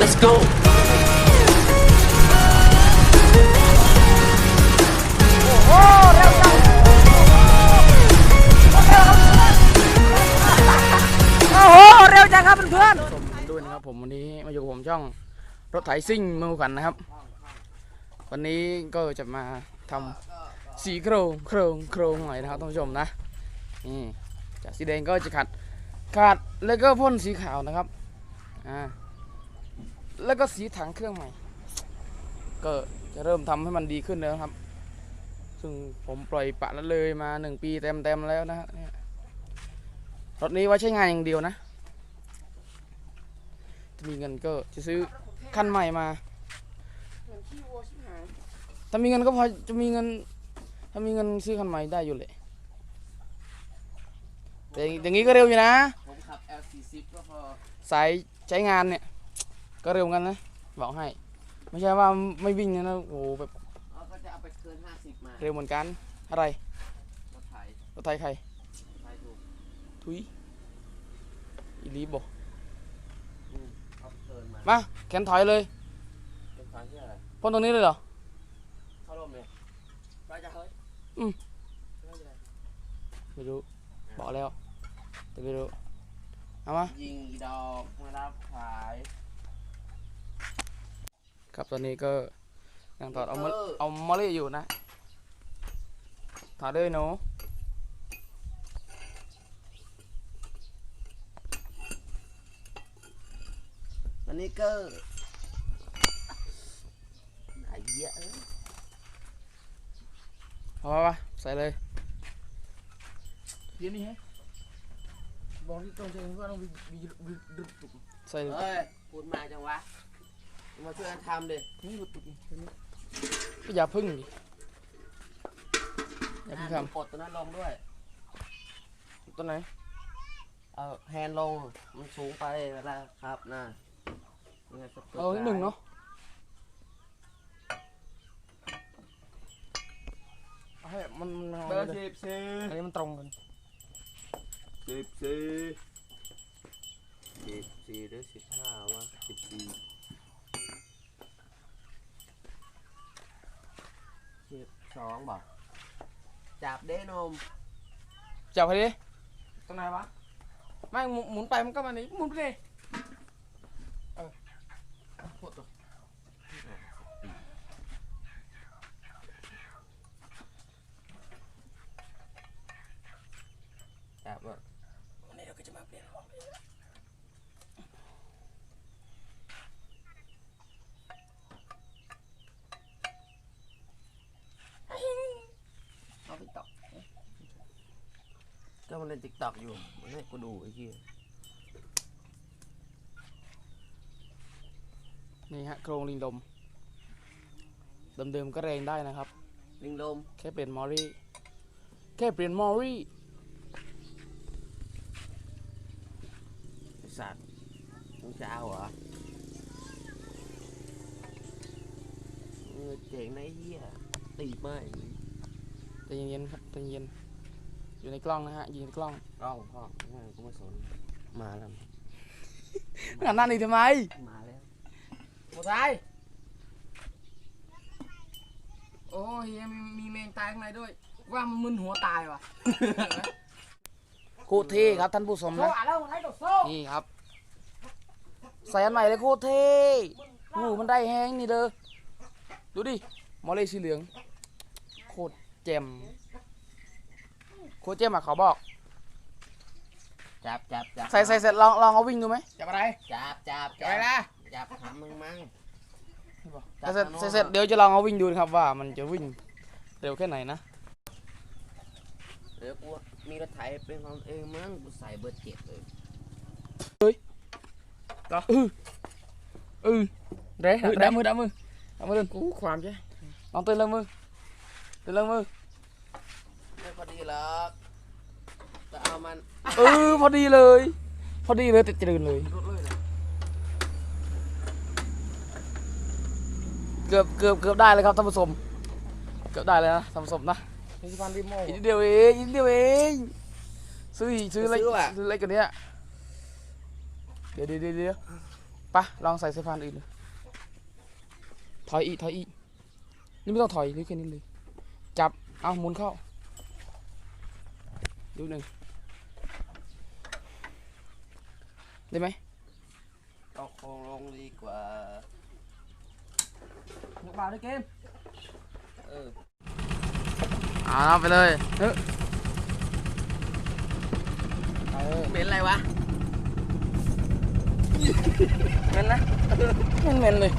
let's go โอ้เร็วจังโอ้โห เร็วจังครับเพื่อนชมกันด้วยนะครับผมวันนี้มาอยู่กับผมช่องรถไถซิ่งเมืองขวัญนะครับ วันนี้ก็จะมาทำสีโครงโครงโครงหน่อยนะครับท่านผู้ชมนะนี่จากสีแดงก็จะขัดขาดแล้วก็พ่นสีขาวนะครับอ่า แล้วก็สีถังเครื่องใหม่ ก็จะเริ่มทำให้มันดีขึ้นแล้วครับ ซึ่งผมปล่อยปะละเลยมาหนึ่งปีเต็มๆแล้วนะฮะเนี่ยรถนี้ไว้ใช้งานอย่างเดียวนะถ้ามีเงินก็จะซื้อคันใหม่มา ถ้ามีเงินก็พอจะมีเงิน ถ้ามีเงินซื้อคันใหม่ได้อยู่เลยแต่อย่างนี้ก็เร็วอยู่นะ ผมขับ L40 ก็พอ สายใช้งานเนี่ย ก็เร็วเหมือนกันนะบอกให้ ไม่ใช่ว่าไม่วิ่งนะโอ้โหแบบเราก็จะเอาไปเกิน50มาเร็วเหมือนกัน อะไรรถไถรถไทยใครไถถูกทุยอีลีบอกอืมเอาเกินมามาแขนถอยเลยเป็นทางที่อะไรพ่นตรงนี้เลยเหรอ เข้าร่มเลยไปจะเฮ้ยอืมเฮ้ยอะไรไม่รู้บอกแล้ว แต่ไม่รู้เอามายิงอีดอกมารับขาย ครับตอนนี้ก็ยังถอดเอามาเออเอามาเล่อยู่นะถอดเลยหนูอันนี้ก็ไอ้เหี้ยเอ้ยเอามาปะใส่เลยเดี๋ยวนี้ฮะบอกที่ตรงใจว่าต้องใส่เลย เฮ้ยพูดมาจังวะ มาช่วยกันทำดินี่ดูตุกก็อย่าพึ่งดิอย่าพึ่งทกดตัวนั้นลงด้วยำตัวไหน เอาแฮนด์ลง มันสูงไปเวลาครับนะยังไงก็ปิดเอานิดหนึ่งเนาะเอาให้มันมันเบอร์มันสิบสี่อันนี้มันตรงกันสิบสี่สิบสี่หรือสิบห้าวะสิบสี่ สิบสองบอกจับเด้นมจับไปดิตรงไหนวะไม่หมุนหมุนไปมันก็มานี่หมุนไปดิเออเอาโทษตัว จับอะ วันนี้เราก็จะมาเปลี่ยนของเอาไปต่อ ก็มันเล่น ติ๊กต็อกอยู่มันให้กูดูไอ้เหี้ยนี่ฮะโครงลิงลมเดิมๆก็แรงได้นะครับ ลิงลม แค่เปลี่ยนมอรี่ แค่เปลี่ยนมอรี่ไอ้สัตว์มึงจะเอาเหรอเออเจ๋งนะไอ้เหี้ยตีมากใจเย็นๆครับใจเย็น อยู่ในกล้องนะฮะอยู่ในกล้องกล้องพ่อไม่กูไม่สนมาแล้วหันหน้าหนีทำไมมาแล้วหมดท้ายโอ้ยยังมีแมงตายข้างในด้วย ว่ามันมึนหัวตายว่ะโคตรเท่ครับท่านผู้ชมโซ่นะอะแล้วไงตัวโซ่นี่ครับใส่อันใหม่เลยโคตรเท่โอ้โหมันได้แห้งนี่เด้อดูดิมอลเลสีเหลือง โคตรเจมโคตรเจมอะเขาบอก จับจับจับใส่ใส่เสร็จลองลองเอาวิ่งดูไหมจับอะไรจับจับจับอะไรนะจับหามึงมั้งใส่เสร็จใส่เสร็จเดี๋ยวจะลองเอาวิ่งดูนะครับว่ามันจะวิ่งเร็วแค่ไหนนะเดี๋ยวกูมีรถไถเป็นของเองมั้งกูใส่เบอร์เจ็ดเลยเออเออเด้ดับมือดับมือดับมือเดินกูความใช่ลองเตือนเรื่องมือเตือนเรื่องมือไม่พอดี หรอกจะเอามันเออพอดีเลย พอดีเลยติดจืนเลย รถเลยนะเกือบเกือบเกือบได้เลยครับท่านผู้ชมเกือบได้เลยนะท่านผู้ชมนะนี่พันรีโมอีกนิดเดียวเองอีกนิดเดียวเองซื้ออีกซื้ออะไรซื้อว่ะ ซื้ออะไรกันเนี้ยเดี๋ยวเดี๋ยวเดี๋ยวเดี๋ยวไปะลองใส่สะพานอื่นดูถอยอีกถอยอีกนี่ไม่ต้องถอยนี่แค่นี้เลยจับเอาหมุนเข้า ดูหนึ่งได้ไหมเอาโครงลงดีกว่ายกบ่าด้วยเกม เออเอาไปเลยเฮ้ยเออเหม็นอะไรวะเหม็นนะเหม็นเหม็นเลย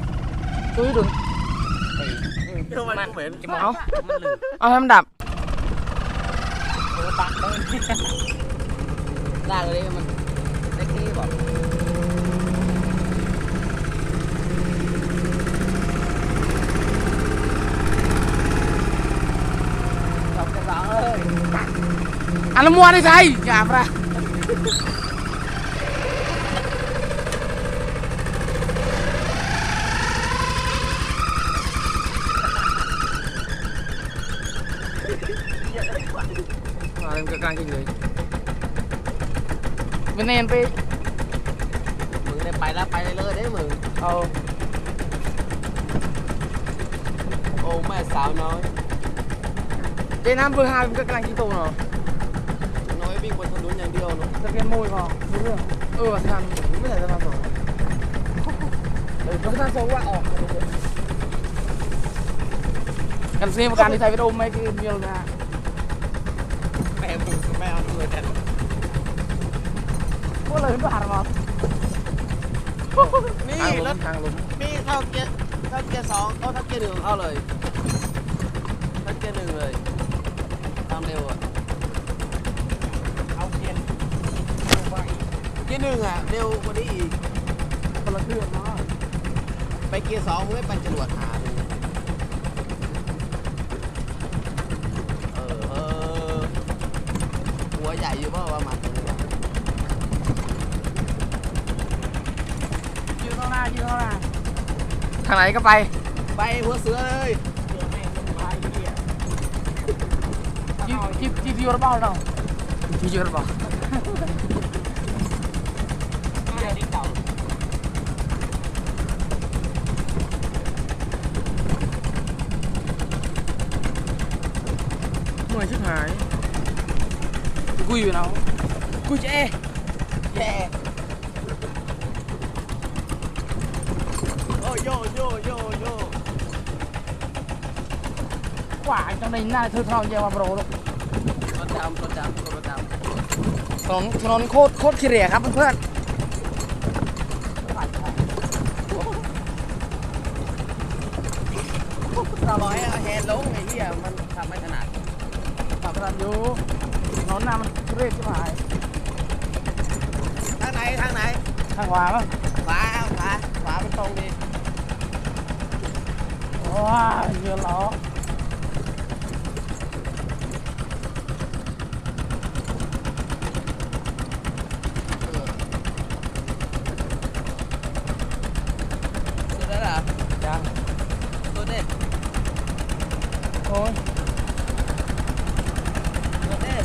ดูให้ดูทำไมกูเหม็นเอาเอาให้มั นดับลากเลยมันเล็กที่บอกจับกระสังเลยอันละมัวได้ใช่อย่ามาเล่นกลางๆจริง น้อยวิ่งบนถนนอย่างเดียวเนาะจะเป็นมวยพอรู้เรื่องเออทานไม่ใช่จะทานสองเออทานสองว่าออกกันซีประกันที่ไท ยไปโดมไม่คือเมียลนะแม่มึงแม่เอาเลยแต่พวกเลยผ่านมานี่ทางลรมถทางลมนี่เข้าเกียร์เข้าเกียร์สองเข้าทักเกียร์หนึ่งเข้าเลยเข้าเกียร์หนึ่งเลยตามเร็วอะเอาเกียร์เกียร์หนึ่งอะเร็วกว่านี้อีกคนละเครื่องเนาะไปเกียร์สองมึงไม่ไปจรวดหาเลยเออเออหัว ใหญ่อยู่เปล่าวะหมัดตัวนี้วะยืนข้างหน้ายืนข้างหน้าทางไหนก็ไป ไปหัวเสือเลยเดี๋ยวแม่งมึงพายเกียร์จีจีจีจีระเบิดเราจีจีระเบิดเกียร์ที่เก่าหน่วยชิบหาย กูอยู่เนาะกูจะเอแย่โอ้โยโยโยโยกว่าจังในหน้าเธอทองแย่มาโปรลูกรถดำรถดำรถดำถนนถนนโคตรโคตรขี้เหร่ครับเพื่อนเราบอกให้เอาแฮนด์ลงไอ้เหี้ยมันทำไม่ถนัดๆขับรถอยู่ ถนนหน้ามันทุเรศชิบหายทางไหนทางไหน ทางขวามั้ง ขวาเอาขวาขวามันตรงดี ว้าเยอะล้อ เออสุดแล้วเหรอ ยัง สุดดิ โอ้ย สุดดิ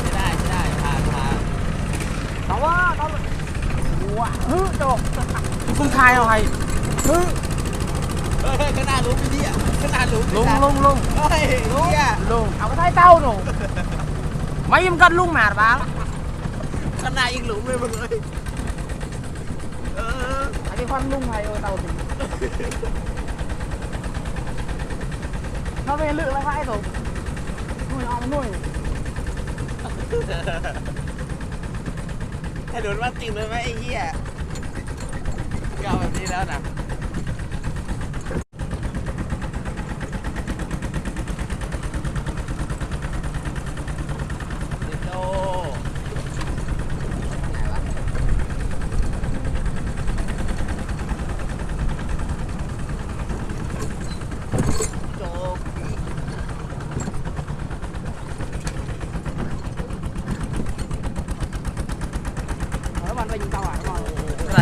ไม่ได้ไม่ได้ผ่านผ่าน เอาว่าเอาว้าฮึโจก คุณทายเอาให้ฮึเฮ้ยขนาดหลุมพี่อะขนาดหลุมลงลงลงเฮ้ยเหี้ยลงเอาไปท้ายเต้าหนูไม่ยิ้มกันลุงหนาดบ้างขนาดอีกหลุมเลยมึงเลยเอออันนี้ควันลุงไทยเออเต้าถึงเขาเป็นลึกแล้วค่ะไอ้ตัวหน่วยเอาหน่วยถนนมาติ่มเลยไหมไอ้เหี้ยเก่าแบบนี้แล้วนะเด็กโตไหนวะโจก แล้วมันไปยิงเตาอะก่อน อะไร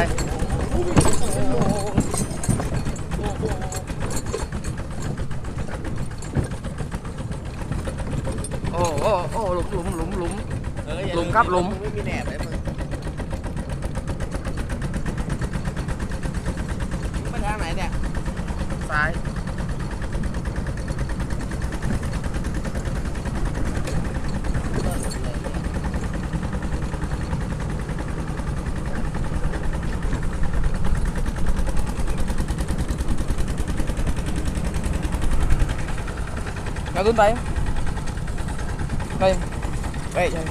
โอ้โอ้หลุมหลุมหลุมหลุม เอออย่าหลุมครับหลุมงไม่มีแหนบเลยมึงมึงไปทางไหนเนี่ยซ้ายเปิดเลยเนี่ยเอาขึ้นไป ไปไปใช่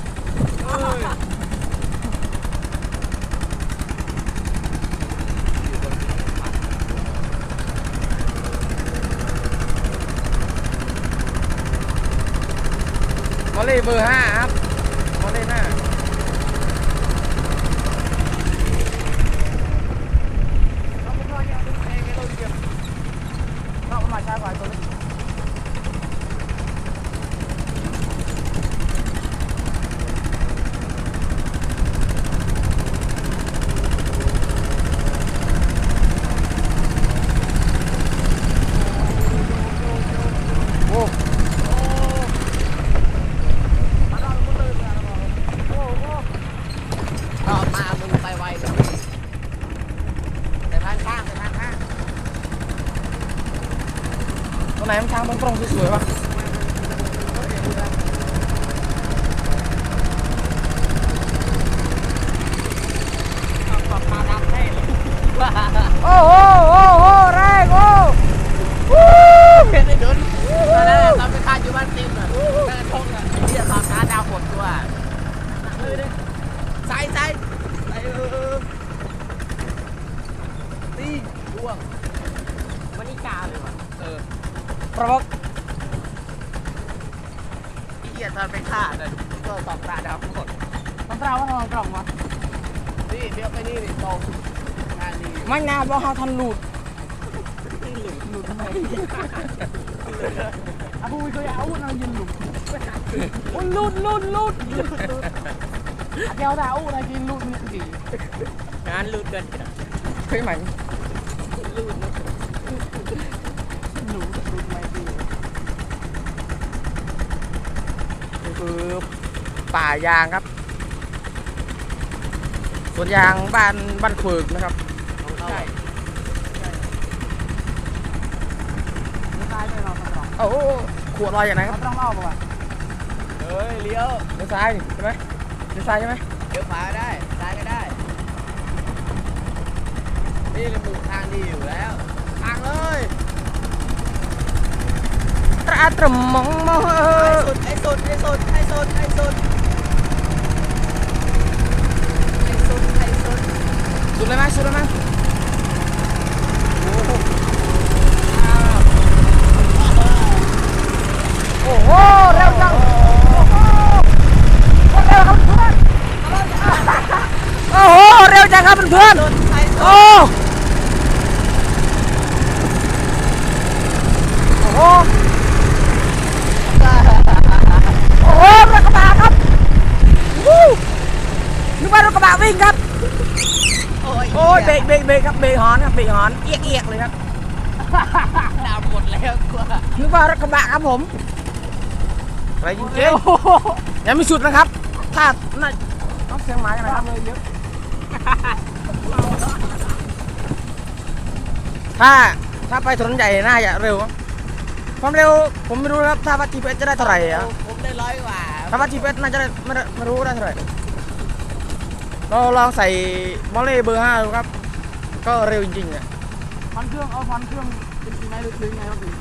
มอลลี่เบอร์ห้าครับมอลลี่ห้าเอามาช้ากว่าตัวนี้ โอ้ ต่อมามึงไปไวเลยแต่ทางข้างแต่ทางข้าง ตรงไหนมันทางตรงๆสวยๆวะ ปรับมาดำได้เลย โอ้โหโอ้โหแรงโอ้วู้ เห็นไอ้ดุนตอนนั้นตอนไปทานอยู่บ้านติมอะแม่งทงอะไอ้เหี้ยตอนช้าดาวหมดตัวเออเนี่ยใส่ใส่ใส่เออเออตีร่วง มันนี่กาเลยว่ะ เออ ประบอก ไอ้เหี้ยตอนไปฆ่าเนี่ยก็ตอบตาดาวหมด มันตราว่าทางกล่องวะ นี่เดี๋ยวไปนี่นี่ตรงทางนี้ ไม่น่าบอกเขาทันหลุด หลุดทำไม อาบูเคยเอาอุ้นเอายืนหลุด อุ้นลุดลุดลุดเดี๋ยวดาวนอะไรกินลุดนี่สิงานลุดเกินเคยไหมหลุดหลุดไม่ดีคือป่ายางครับสวนยางบ้านบ้านเฟิกนะครับใช่ตายไปนอนตอโอ้โหขวดลอยอย่างไรครับต้องเล่าป่ะ ฮ้ยเลี้ยวเลี้ยวซ้ายใช่ไหมเลี้ยวซ้ายใช่ไหมเลี้ยวขวาก็ได้ซ้ายก็ได้ นี่เลยมุมทางดีอยู่แล้วทางเลยตราตรมมองมองเอไอ้สุดไอ้สุดไอ้สุดไอ้สุดไอ้สุดไอ้สุดไอ้สุดสุดเลยไหมสุดเลยไหมโอ้โหเร็วจัง ร็วครับเพื่อนโอ้โหเร็วจังครับเพื่อนสุดไอ้สุโอ้ดโหโอ้โหรถกระบะครับวู้นึกว่ารถกระบะวิ่งครับโอ้ยโอ้ยเบรกเบรกเบรกครับเบรกหอนครับเบรกหอนเอียกเอียกเลยครับดำหมดแล้วกว่านึกว่ารถกระบะครับผมอะไรจริงๆยังไม่สุดนะครับ ถ้าน่าต้องเสียงหมาอย่างไรครับเลยเยอะถ้าถ้าไปถนนใหญ่น่าจะเร็วครับความเร็วผมไม่รู้นะครับ ถ้าวัด GPS จะได้เท่าไหร่อะผมได้ร้อยกว่า ถ้าวัด GPS น่าจะได้ไม่ได้ไม่รู้ได้เท่าไหร่ เราลองใส่มอลเล่เบอร์ห้าดูครับ ก็เร็วจริงๆอะพันเครื่องเอาพันเครื่องเป็นยังไงหรือยังไงครับพี่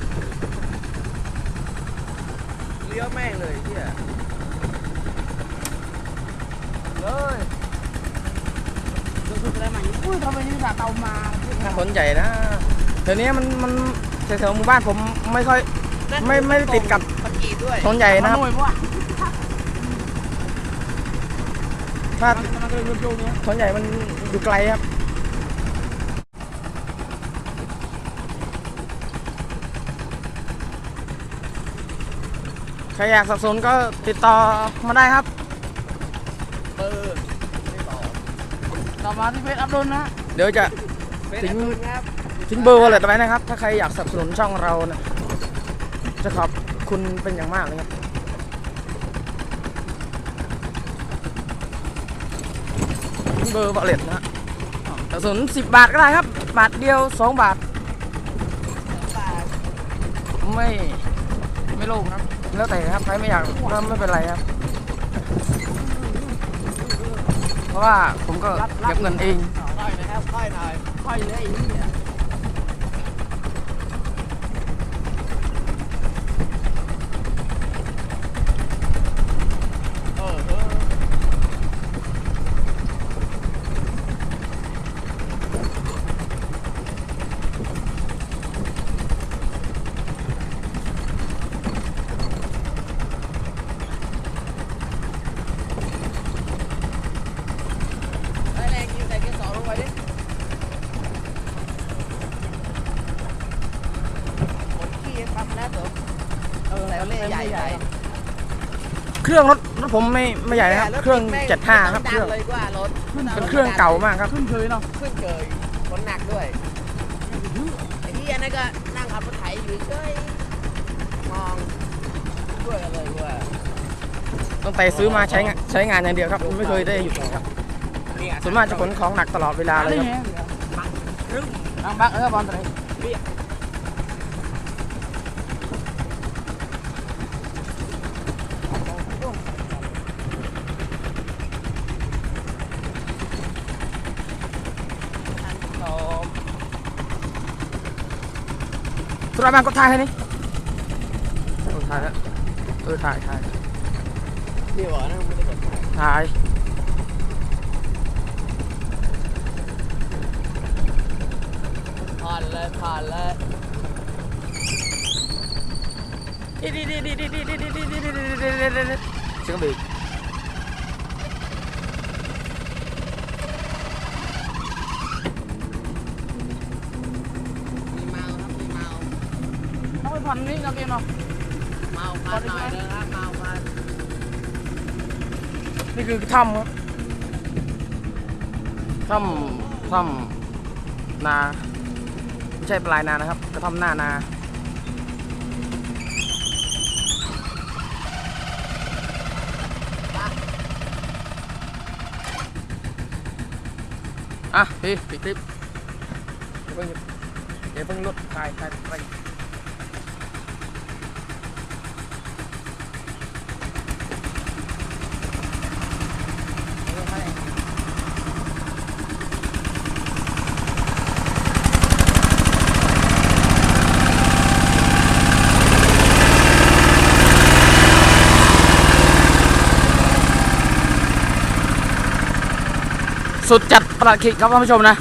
เลี้ยวแม่งเลยเที่ย เลยสุดๆได้ไหมอุ้ยทำไมนี่สาเตามาน่าสนใจนะเดี๋ยวนี้มันมันแถวๆหมู่บ้านผมไม่ค่อย ไม่ไม่ได้ติดกับมันกีดด้วยถนนใหญ่นะครับหน่วยว่ะถ้ามันมันก็เลยโยงเนี้ยถนนใหญ่มันอยู่ไกลครับใครอยากสนับสนุนก็ติดต่อมาได้ครับ ต่อมาที่เฟจอัพดนนะเดี๋ยวจะทิ้งทิ้งเบอร์อะไรต่วไปนะครับ ถ้าใครอยากสนับสนุนช่องเรานะจะขอบคุณเป็นอย่างมากเลยครับทิ้งเบอร์วอลเล็ตนะสนับสนุน10 บาทก็ได้ครับบาทเดียว 2 บาท ไม่ไม่โลงครับ แล้วแต่ครับใครไม่อยากก็ไม่เป็นไรครับ เพราะว่าผมก็เก็บเงินเอง ค่อยนะครับค่อยหน่อยค่อยเลยไอ้เนี่ย เออเออ ไอ้แรงยิงใส่เกียร์สองลงไปดิ หมดขี้ปั๊มแล้วเถอะ เออแล้ว เล่ ใหญ่ใหญ่เครื่องรถรถผมไม่ไม่ใหญ่นะครับ เครื่องเจ็ดห้าครับเคดัรื่องงเลยกว่ารถเป็นเครื่องเก่ามากครับ ขึ้นเคยเนาะขึ้นเกยคนหนักด้วยไอ้ที่อันนั้นก็นั่งขับรถไถอยู่เฉยมองช่วยกันเลยว่าตั้งแต่ซื้อมาใช้งานใช้งานอย่างเดียวครับ ไม่เคยได้หยุดเลยครับส่วนมากจะขนของหนักตลอดเวลาเลยครับรึมนั่งบักเออบอลอะไรโต สุราบานก็ถ่ายให้นี่เออถ่ายแล้วเออถ่ายถ่ายนี่หวะนะไม่ได้กดถ่ายถ่ายผ่านเลยผ่านเลยดีดีดีดีดีดีดีดีดีดีดีดีดีเสียงเบ ต้องไปพันนี่เราเกมเนาะเมาพันหน่อยนะครับเมาพันนี่คือถ้ำครับถ้ำถ้ำนาไม่ใช่ปลายนานะครับ กระท่อมหน้านาอะพี่ปิดคลิปเดี๋ยวเพิ่งเดี๋ยวเพิ่งลดถ่ายถ่ายไป สุดจัดประหลัดขิกครับท่านผู้ชมนะ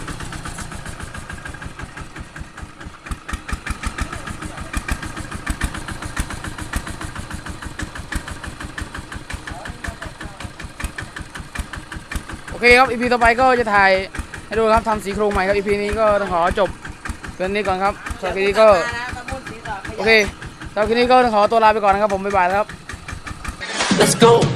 โอเคครับอีพีต่อไปก็จะถ่ายให้ดูครับทำสีโครงใหม่ครับอีพีนี้ก็ต้องขอจบเกินนี้ก่อนครับสำหรับคลิปนี้ก็โอเคสำหรับคลิปนี้ก็ต้องขอตัวลาไปก่อนนะครับผมบ๊ายบายครับ Let's go.